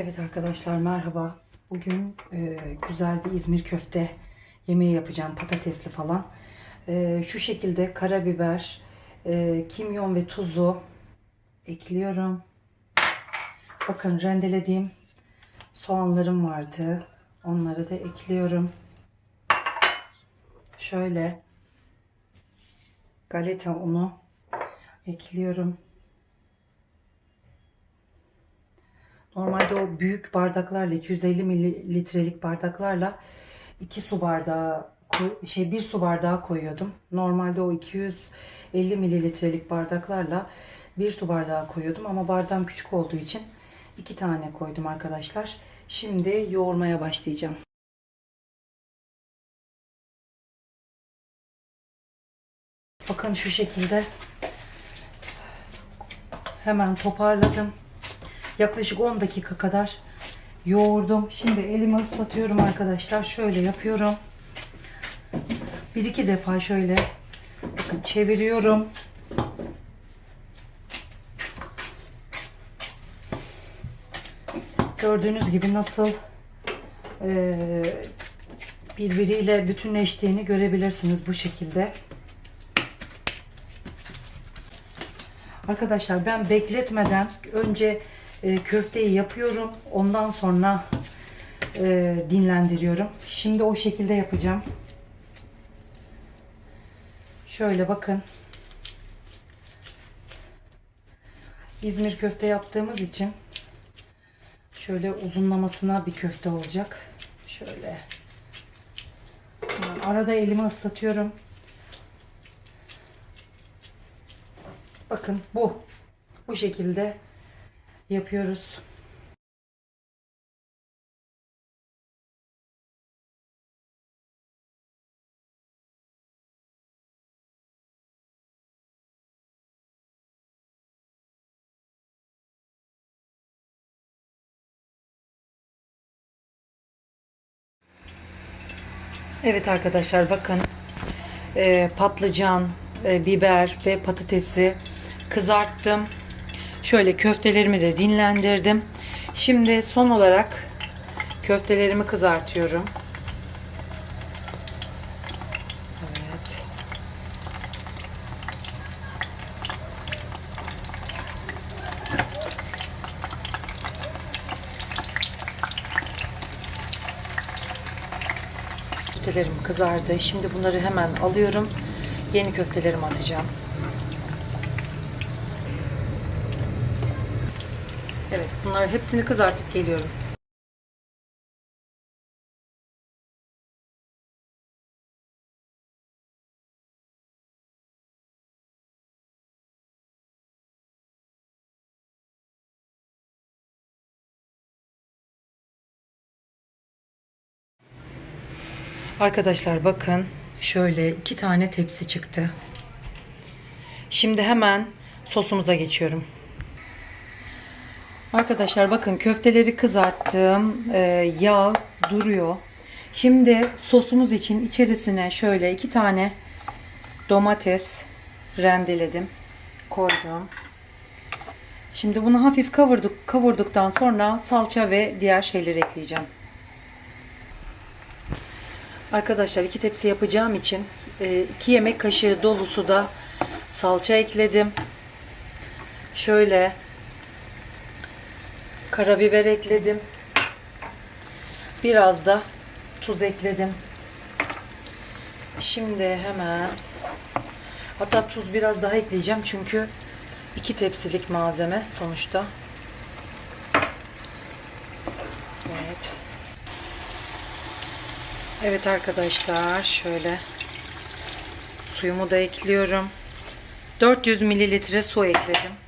Evet arkadaşlar merhaba. Bugün e, güzel bir İzmir köfte yemeği yapacağım. Patatesli falan. E, şu şekilde karabiber, e, kimyon ve tuzu ekliyorum. Bakın rendelediğim soğanlarım vardı. Onları da ekliyorum. Şöyle galeta unu ekliyorum. Normalde o büyük bardaklarla 250 mililitrelik bardaklarla 2 su bardağı şey 1 su bardağı koyuyordum. Normalde o 250 mililitrelik bardaklarla 1 su bardağı koyuyordum ama bardağım küçük olduğu için 2 tane koydum arkadaşlar. Şimdi yoğurmaya başlayacağım. Bakın şu şekilde hemen toparladım. Yaklaşık 10 dakika kadar yoğurdum. Şimdi elimi ıslatıyorum arkadaşlar. Şöyle yapıyorum. Bir iki defa şöyle bakın çeviriyorum. Gördüğünüz gibi nasıl eee, birbiriyle bütünleştiğini görebilirsiniz bu şekilde. Arkadaşlar ben bekletmeden önce e, köfteyi yapıyorum. Ondan sonra e, dinlendiriyorum. Şimdi o şekilde yapacağım. Şöyle bakın. İzmir köfte yaptığımız için şöyle uzunlamasına bir köfte olacak. Şöyle. Arada elimi ıslatıyorum. Bakın bu. Bu şekilde yapıyoruz. Evet arkadaşlar bakın Ee, patlıcan, e, biber ve patatesi kızarttım. Şöyle köftelerimi de dinlendirdim. Şimdi son olarak köftelerimi kızartıyorum. Köftelerim kızardı. Şimdi bunları hemen alıyorum. Yeni köftelerimi atacağım. Evet, bunları hepsini kızartıp geliyorum. Arkadaşlar bakın şöyle iki tane tepsi çıktı. Şimdi hemen sosumuza geçiyorum. Arkadaşlar bakın köfteleri kızarttım. Ee, yağ duruyor. Şimdi sosumuz için içerisine şöyle iki tane domates rendeledim. Koydum. Şimdi bunu hafif kavurduk, kavurduktan sonra salça ve diğer şeyleri ekleyeceğim. Arkadaşlar iki tepsi yapacağım için e, iki yemek kaşığı dolusu da salça ekledim. Şöyle karabiber ekledim. Biraz da tuz ekledim. Şimdi hemen hatta tuz biraz daha ekleyeceğim çünkü iki tepsilik malzeme sonuçta. Evet. Evet arkadaşlar şöyle suyumu da ekliyorum. 400 mililitre su ekledim.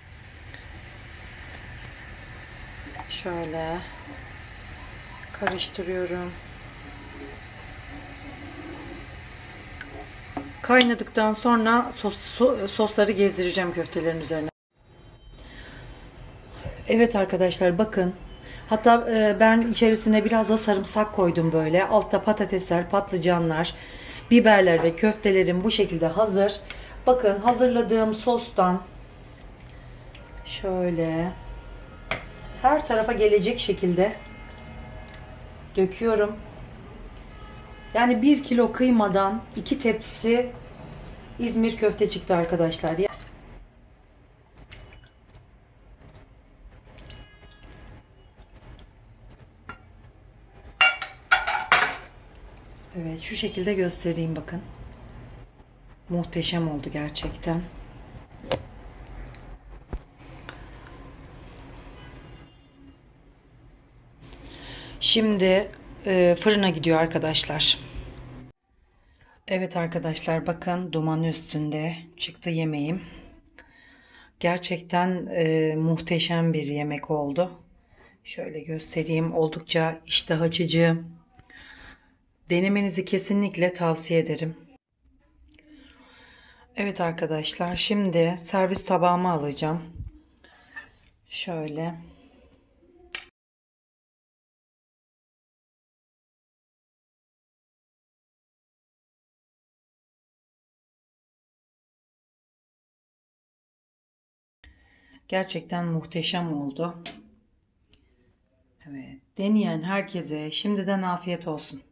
Şöyle karıştırıyorum. Kaynadıktan sonra sos, so- sosları gezdireceğim köftelerin üzerine. Evet arkadaşlar bakın. Hatta e, ben içerisine biraz da sarımsak koydum böyle. Altta patatesler, patlıcanlar, biberler ve köftelerim bu şekilde hazır. Bakın hazırladığım sostan şöyle her tarafa gelecek şekilde döküyorum. Yani 1 kilo kıymadan 2 tepsi İzmir köfte çıktı arkadaşlar. Evet şu şekilde göstereyim bakın. Muhteşem oldu gerçekten. Şimdi e, fırına gidiyor arkadaşlar. Evet arkadaşlar bakın duman üstünde çıktı yemeğim. Gerçekten e, muhteşem bir yemek oldu. Şöyle göstereyim. Oldukça iştah açıcı. Denemenizi kesinlikle tavsiye ederim. Evet arkadaşlar şimdi servis tabağıma alacağım. Şöyle. Gerçekten muhteşem oldu. Evet, deneyen herkese şimdiden afiyet olsun.